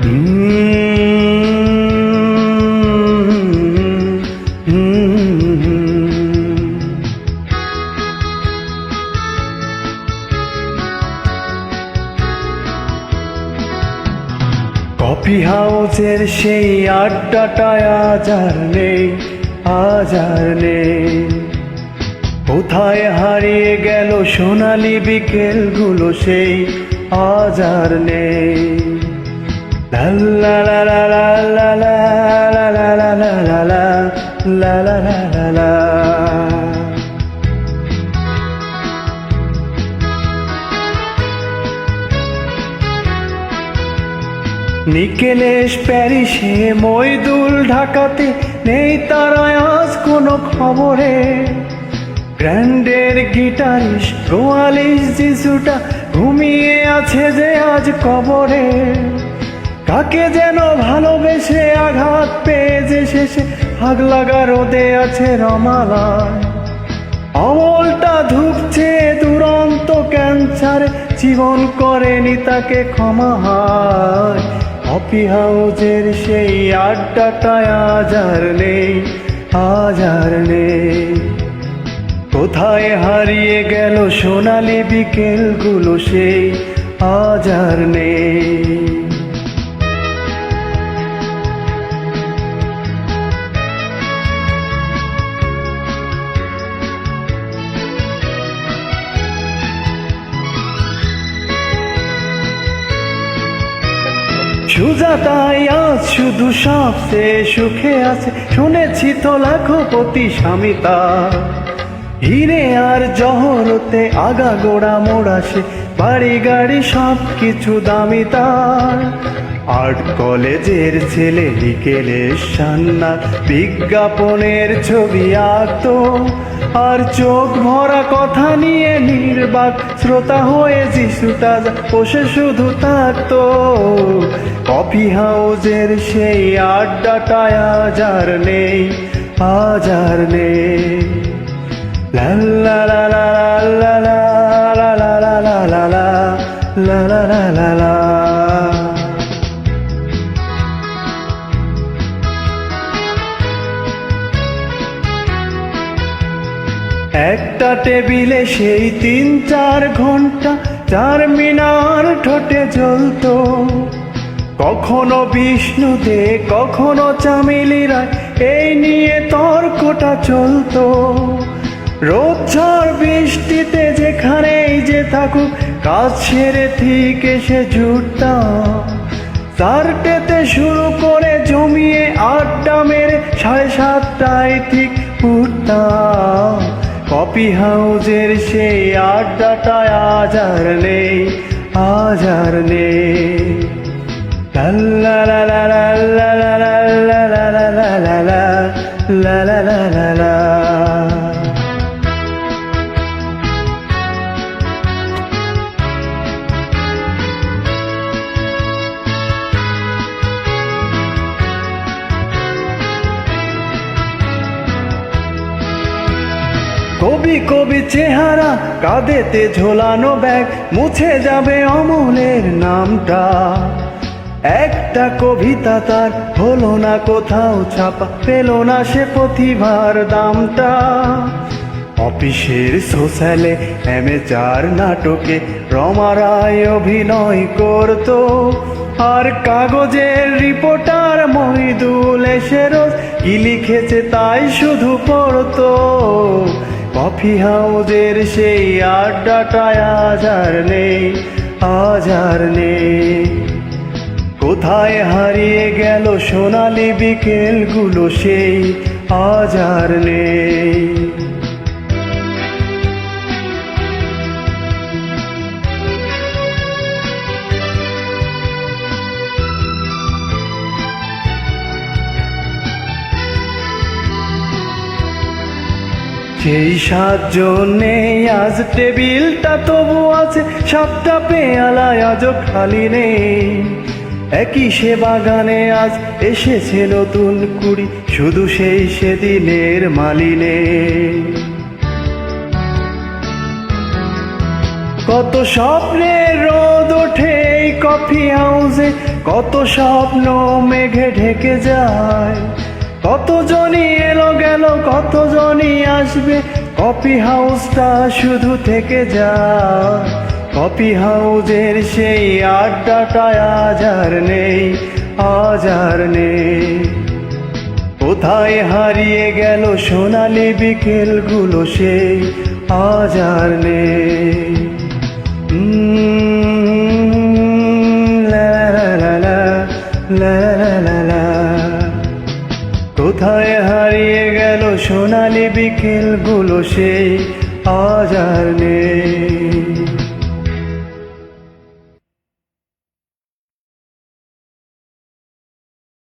Coffee হাউসের সেই আড্ডাটায় আজ আর নেই, আজ আর নেই। কোথায় হারিয়ে গেল সোনালি বিকেলগুলো সেই আজ আর নেই। নিকেলেশ প্যারিসে মইদুল ঢাকাতে নেই তারা আজ কোনো খবরে গ্র্যান্ডের গিটারিস গোয়ালিশ যিশুটা ঘুমিয়ে আছে যে আজ কবরে কাকে যেন ভালোবেসে আঘাত পেয়ে যে শেষে ভাগ লাগা রোদে আছে রমালায়। অমলটা ধুকছে, দুরন্ত ক্যান্সার জীবন করেনি তাকে ক্ষমা হয়। কফি হাউজের সেই আড্ডাটায় আজ আর নেই, আজ আর নেই। কোথায় হারিয়ে গেল সোনালি বিকেলগুলো সেই, আজ আর নেই। সুজাতাই আজ শুধু সবচেয়ে সুখে আছে। শুনেছি তো লাখপতি স্বামী তার। হিরে আর জহরতে আগা গোড়া সে। বাড়ি গাড়ি সব কিছু দামি তার। আর্ট কলেজের ছেলে বিকেলে সান্না। বিজ্ঞাপনের ছবি আঁকতো। আর চোখ ভরা কথা নিয়ে নির্বাক শ্রোতা হয়ে যিশুটা বসে শুধু থাকতো কফি হাউজের সেই আড্ডাটায় আজ আর নেই আজ আর নেই লা লা লা লা লা লা লা লা লা লা লা লা লা লা একটা টেবিলে সেই তিন চার ঘণ্টা চার মিনার ঠোঁটে জ্বলতো। কখনো বিষ্ণু দে কখনো চামেলি রায় এই নিয়ে তর্কটা চলতো। রোদ ঝড় বৃষ্টিতে যেখানেই যে থাকুক, কাজ ছেড়ে ঠিক এসে জুটতাম চারটেতে শুরু করে জমিয়ে আড্ডা মেরে সাড়ে সাতটায় ঠিক উঠতাম কফি হাউজের সেই আড্ডাটায় আজ আর নেই আজ আর নেই লা লা লা লা লা লা লা লা লা লা লা কবি কবি চেহারা কাঁদেতে ঝোলানো ব্যাগ মুছে যাবে অমলের নামটা। একটা কবিতা তার হলো না, কোথাও ছাপা পেল না সে প্রতিভার দামটা। অফিসের সোশ্যালে চার নাটকে রমারায় অভিনয় করতো। আর কাগজের রিপোর্টার মহিদুল এসে রোজ কি লিখেছে তাই শুধু পড়তো। কফি হাউজের সেই আড্ডাটায় আজ আর নেই, আজ আর নেই। কোথায় হারিয়ে গেল সোনালি বিকেলগুলো সেই, আজ আর নেই। সেই সাতজন আজ টেবিলটা তবু আছে, সাতটা পেয়ালায় আজও খালি নেই। একই সে বাগানে আজ এসেছে নতুন কুড়ি, শুধু সেই সেদিনের মালিনে। কত স্বপ্নের রোদ ওঠে কফি হাউসে, কত স্বপ্ন মেঘে ঢেকে যায়। কতজনই এলো গেল, কতজনই আসবে? কফি হাউসটা শুধু থেকে যা। কফি হাউসের সেই আড্ডাটা আজ আর নেই, আজ আর নেই। কোথায় হারিয়ে গেল সোনালি বিকেলগুলো সেই, আজ আর নেই। কোথায় হারিয়ে গেল সোনালি বিকেলগুলো সেই আজ আর নেই।